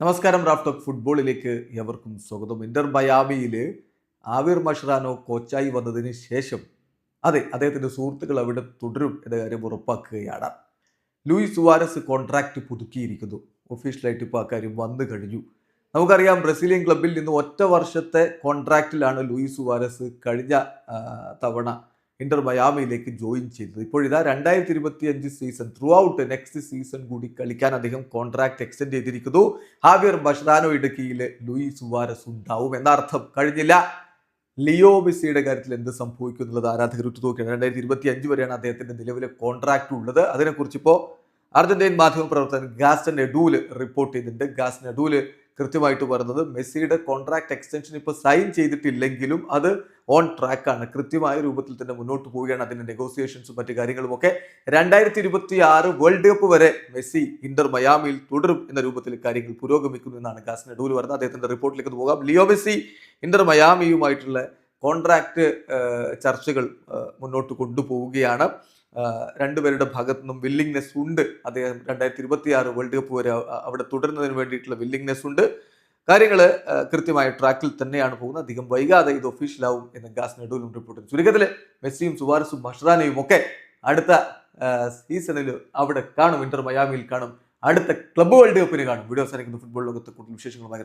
നമസ്കാരം റാഫ് ഫുട്ബോളിലേക്ക് എവർക്കും സ്വാഗതം. ഇന്റർ മയാമിയിൽ ആവിർ മഷ്റാനോ കോച്ചായി വന്നതിന് ശേഷം അതെ അദ്ദേഹത്തിന്റെ സുഹൃത്തുക്കൾ അവിടെ തുടരും എന്ന കാര്യം ഉറപ്പാക്കുകയാണ്. ലൂയിസ് സുവാരസ് കോൺട്രാക്റ്റ് പുതുക്കിയിരിക്കുന്നു. ഒഫീഷ്യലായിട്ട് ഇപ്പോൾ ആ കാര്യം വന്നു കഴിഞ്ഞു. നമുക്കറിയാം ബ്രസീലിയൻ ക്ലബിൽ നിന്ന് ഒറ്റ വർഷത്തെ കോൺട്രാക്റ്റിലാണ് ലൂയിസ് സുവാരസ് കഴിഞ്ഞ തവണ ഇന്റർ മയാമിയിലേക്ക് ജോയിൻ ചെയ്തത്. ഇപ്പോഴിതാ രണ്ടായിരത്തി ഇരുപത്തി അഞ്ച് season throughout next season കൂടി കളിക്കാൻ അദ്ദേഹം കോൺട്രാക്ട് എക്സ്റ്റെൻഡ് ചെയ്തിരിക്കുന്നു. ഹാവിയർ ബഷ്റാനോയുടെ കീഴിൽ ലൂയിസ് സുവാരസ് ഉണ്ടാവും എന്നർത്ഥം കഴിഞ്ഞില്ല. ലിയോ മെസ്സിയുടെ കാര്യത്തിൽ എന്ത് സംഭവിക്കും എന്നുള്ളത് ആരാധകർ ഉറ്റുനോക്കിയാണ്. രണ്ടായിരത്തി ഇരുപത്തി അഞ്ച് വരെയാണ് അദ്ദേഹത്തിന്റെ നിലവിലെ കോൺട്രാക്ട് ഉള്ളത്. അതിനെക്കുറിച്ച് ഇപ്പോൾ അർജന്റീൻ മാധ്യമ പ്രവർത്തകൻ ഗാസ്റ്റൻ എഡൂൽ റിപ്പോർട്ട് ചെയ്തിട്ടുണ്ട് ഗാസ്റ്റൻ എഡൂൽ കൃത്യമായിട്ട് പറയുന്നത് മെസ്സിയുടെ കോൺട്രാക്ട് എക്സ്റ്റൻഷൻ ഇപ്പോൾ സൈൻ ചെയ്തിട്ടില്ലെങ്കിലും അത് ഓൺ ട്രാക്കാണ് കൃത്യമായ രൂപത്തിൽ തന്നെ മുന്നോട്ട് പോവുകയാണ് അതിന്റെ നെഗോസിയേഷൻസും മറ്റു കാര്യങ്ങളും ഒക്കെ. രണ്ടായിരത്തി ഇരുപത്തി ആറ് വേൾഡ് കപ്പ് വരെ മെസ്സി ഇന്റർ മയാമിയിൽ തുടരും എന്ന രൂപത്തിൽ കാര്യങ്ങൾ പുരോഗമിക്കുന്നു എന്നാണ് ഗാസിന് ഡൂൽ പറഞ്ഞത് അദ്ദേഹത്തിന്റെ റിപ്പോർട്ടിലേക്ക് പോകാം. ലിയോ മെസ്സി ഇന്റർ മയാമിയുമായിട്ടുള്ള കോൺട്രാക്ട് ചർച്ചകൾ മുന്നോട്ട് കൊണ്ടുപോവുകയാണ്. രണ്ടുപേരുടെ ഭാഗത്തു നിന്നും വില്ലിങ്നെസ് ഉണ്ട്. അദ്ദേഹം രണ്ടായിരത്തി ഇരുപത്തി ആറ് വേൾഡ് കപ്പ് വരെ അവിടെ തുടരുന്നതിന് വേണ്ടിയിട്ടുള്ള വില്ലിങ്നെസ് ഉണ്ട്. കാര്യങ്ങൾ കൃത്യമായ ട്രാക്കിൽ തന്നെയാണ് പോകുന്നത്. അധികം വൈകാതെ ഇത് ഒഫീഷ്യലാവും എന്ന് ഗാസ് നെഡൂലും റിപ്പോർട്ട് ചുരുക്കത്തിൽ മെസ്സിയും സുവാരസും മഷ്റാനയും ഒക്കെ അടുത്ത സീസണിൽ അവിടെ കാണും. ഇന്റർ മയാമിയിൽ കാണും. അടുത്ത ക്ലബ് വേൾഡ് കപ്പിന് കാണും. വീഡിയോ സാധിക്കുന്ന ഫുട്ബോൾ ലോകത്ത് കൂടുതൽ വിശേഷങ്ങളുമായി